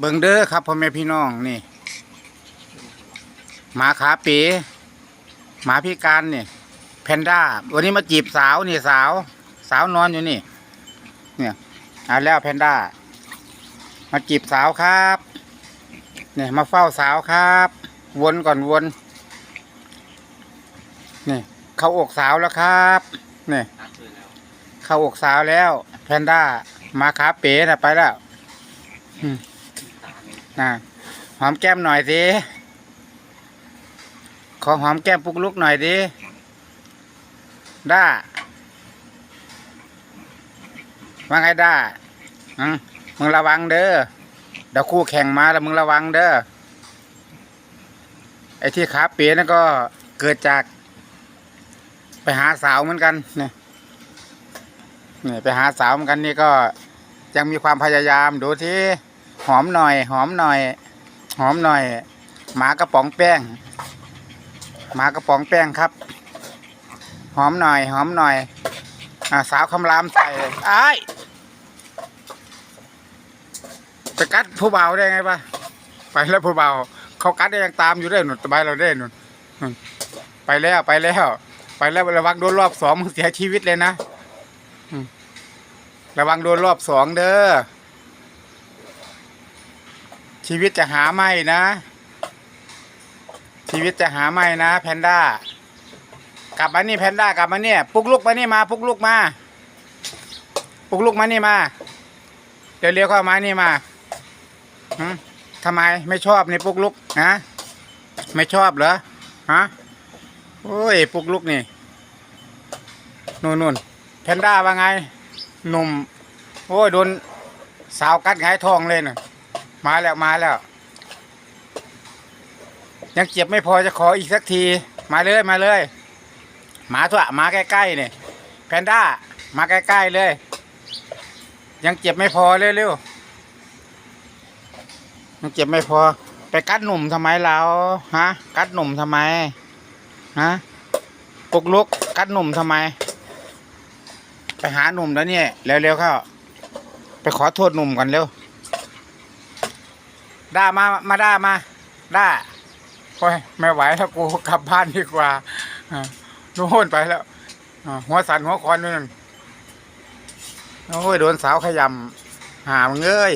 เบิ่งเด้อครับพ่อแม่พี่น้องนี่หมาขาเป๋หมาพิการนี่แพนด้า วันนี้มาจีบสาวนี่สาว สาวนอนอยู่นี่ เนี่ยเอาแล้วแพนด้า มาจีบสาวครับ เนี่ยมาเฝ้าสาวครับ วนก่อนวนนี่เข้าอกสาวแล้วครับเนี่ยเข้าอกสาวแล้ว แพนด้า มาขาเป๋นะไปแล้ว อืม นะหอมแก้มหน่อยสิขอหอมแก้มปุกลุกหน่อยดิด้าว่าไงด้าอมึงระวังเด้อเดี๋ยวคู่แข่งมาแล้วมึงระวังเด้อไอ้ที่ขาเป๋นั่นก็เกิดจาก ไปหาสาวเหมือนกันเนี่ยนี่ไปหาสาวเหมือนกันนี่ก็ยังมีความพยายามดูที่ หอมหน่อย หอมหน่อย หอมหน่อย หมากระป๋องแป้ง หมากระป๋องแป้งครับ หอมหน่อย หอมหน่อยอาสาวคำรามใส่ไอ้ายไปกัดผู้เบาได้ไงปะไปแล้วผู้เบาเขากัดได้ยังตามอยู่ได้หนุนสบายเราได้หนุนไปแล้วไปแล้ว ไปแล้วระวังโดนรอบสองมึงเสียชีวิตเลยนะระวังโดนรอบสองเด้อ ชีวิตจะหาไม่นะ ชีวิตจะหาไม่นะ แพนด้า กลับมานี่แพนด้ากลับมาเนี่ยปลุกลุกมานี่มาปลุกลุกมาปลุกลุกมานี่มาเดี๋ยวเลี้ยวเข้ามานี่มาทำไมไม่ชอบนี่ปลุกลุกนะไม่ชอบเหรอฮะโอ้ยปลุกลุกนี่นู่นนู่นแพนด้าว่าไงหนุ่มโอ้ยโดนสาวกัดหงายทองเลยน่ะ มาแล้วมาแล้ว ยังเจ็บไม่พอจะขออีกสักที มาเลยมาเลยหมาทั่วมาใกล้ๆเนี่ยแพนด้ามาใกล้ๆเลย ยังเจ็บไม่พอเร็วๆยังเจ็บไม่พอ ไปกัดหนุ่มทำไมเราฮะ กัดหนุ่มทำไมฮะปุกลุกกัดหนุ่มทำไม ไปหาหนุ่มแล้วเนี่ยเร็วๆเข้าไปขอโทษหนุ่มก่อนเร็ว ด่ามามาด้ามาด้าโอ้ยไม่ไหวแล้วกูกลับบ้านดีกว่าอ่าโน่นไปแล้วหัวสันหัวคอนนู่นโอ้ยโดนสาวขยำหามงเอ้ย